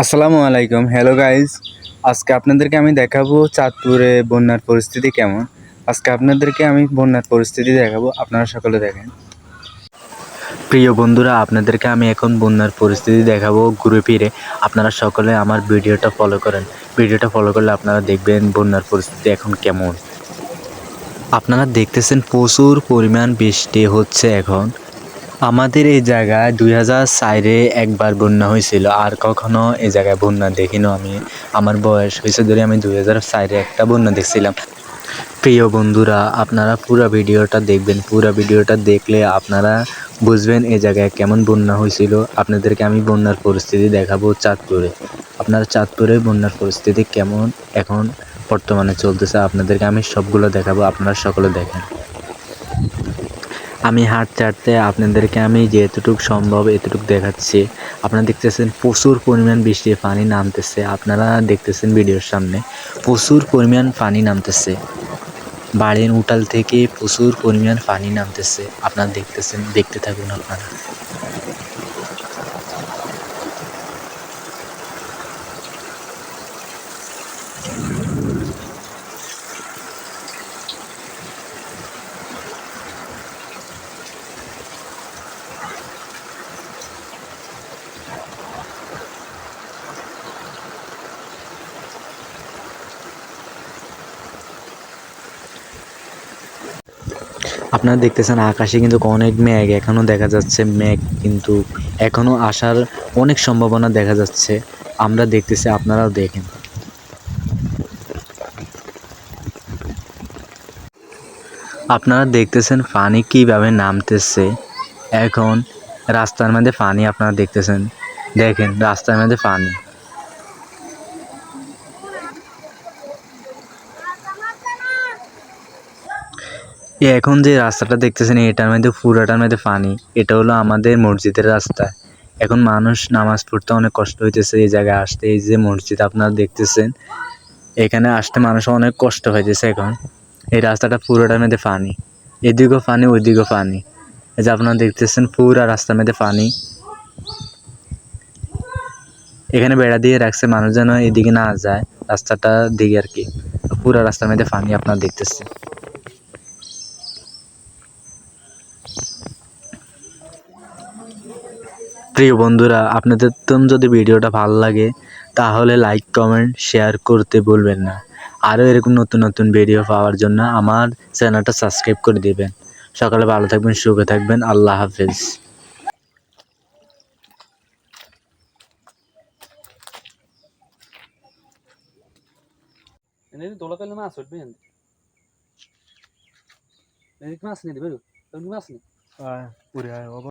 আসসালামু আলাইকুম। Hello guys আজকে আপনাদেরকে আমি দেখাবো চাঁদপুরে বন্যার পরিস্থিতি কেমন। আজকে আপনাদেরকে আমি বন্যার পরিস্থিতি দেখাবো। আপনারা সকলে দেখেন। প্রিয় বন্ধুরা, আপনাদেরকে আমি এখন বন্যার পরিস্থিতি দেখাবো ঘুরে ফিরে। আপনারা সকলে আমার ভিডিওটা ফলো করেন। ভিডিওটা ফলো করলে আপনারা দেখবেন বন্যার পরিস্থিতি এখন কেমন। আপনারা দেখতেছেন প্রচুর পরিমাণ বৃষ্টি হচ্ছে এখন। আমাদের এই জায়গায় দুই হাজার চারে একবার বন্যা হয়েছিল। আর কখনো এই জায়গায় বন্যা দেখিনি আমি। আমার বয়স হয়েছে ধরে আমি দুই হাজার চারে একটা বন্যা দেখছিলাম। প্রিয় বন্ধুরা, আপনারা পুরো ভিডিওটা দেখবেন। পুরো ভিডিওটা দেখলে আপনারা বুঝবেন এই জায়গায় কেমন বন্যা হয়েছিল। আপনাদেরকে আমি বন্যার পরিস্থিতি দেখাবো চাঁদপুরে। আপনারা চাঁদপুরে বন্যার পরিস্থিতি কেমন এখন বর্তমানে চলতেছে, আপনাদেরকে আমি সবগুলো দেখাবো। আপনারা সকলে দেখেন। আমি হাঁটতে হাঁটতে আপনাদেরকে আমি যেতটুকু সম্ভব এতটুকু দেখাচ্ছি। আপনারা দেখতেছেন প্রচুর পরিমাণ বৃষ্টি পানি নামতেছে। আপনারা দেখতেছেন ভিডিওর সামনে প্রচুর পরিমাণ পানি নামতেছে। বাড়ির উঠাল থেকে প্রচুর পরিমাণ পানি নামতেছে। আপনারা দেখতেছেন, দেখতে থাকুন আপনারা। আপনারা দেখতেছেন আকাশে কিন্তু অনেক মেঘ এখনও দেখা যাচ্ছে মেঘ, কিন্তু এখনও আসার অনেক সম্ভাবনা দেখা যাচ্ছে। আমরা দেখতেছি, আপনারাও দেখেন। আপনারা দেখতেছেন পানি কীভাবে নামতেছে। এখন রাস্তার মধ্যে পানি আপনারা দেখতেছেন। দেখেন, রাস্তার মধ্যে পানি। এখন যে রাস্তাটা দেখতেছেন, এটার মধ্যে পুরাটার মধ্যে পানি। এটা হলো আমাদের মসজিদের রাস্তা। এখন মানুষ নামাজ পড়তে অনেক কষ্ট হইতেছে এই জায়গায় আসতে। এই যে মসজিদ আপনারা দেখতেছেন, এখানে আসতে মানুষ অনেক কষ্ট হইতেছে এখন। এই রাস্তাটা পুরোটার মধ্যে পানি। এদিকেও পানি, ওইদিকেও পানি। এই যে আপনারা দেখতেছেন, পুরা রাস্তার মধ্যে পানি। এখানে বেড়া দিয়ে রাখছে মানুষ যেন এদিকে না যায়। রাস্তাটা দিকে আর কি। পুরা রাস্তার মধ্যে পানি আপনারা দেখতেছেন। প্রিয় বন্ধুরা আপনাদের তো যদি ভিডিওটা ভালো লাগে তাহলে লাইক কমেন্ট শেয়ার করতে বলবেন না। আরও এরকম নতুন নতুন ভিডিও পাওয়ার জন্য আমার চ্যানেলটা সাবস্ক্রাইব করে দিবেন। সকালে ভালো থাকবেন সুখে থাকবেন আল্লাহ হাফেজ। এনে দোলা করলে মাছ উঠবে এনে এনে মাছ নিয়ে দেবে মাছ নেই পুরে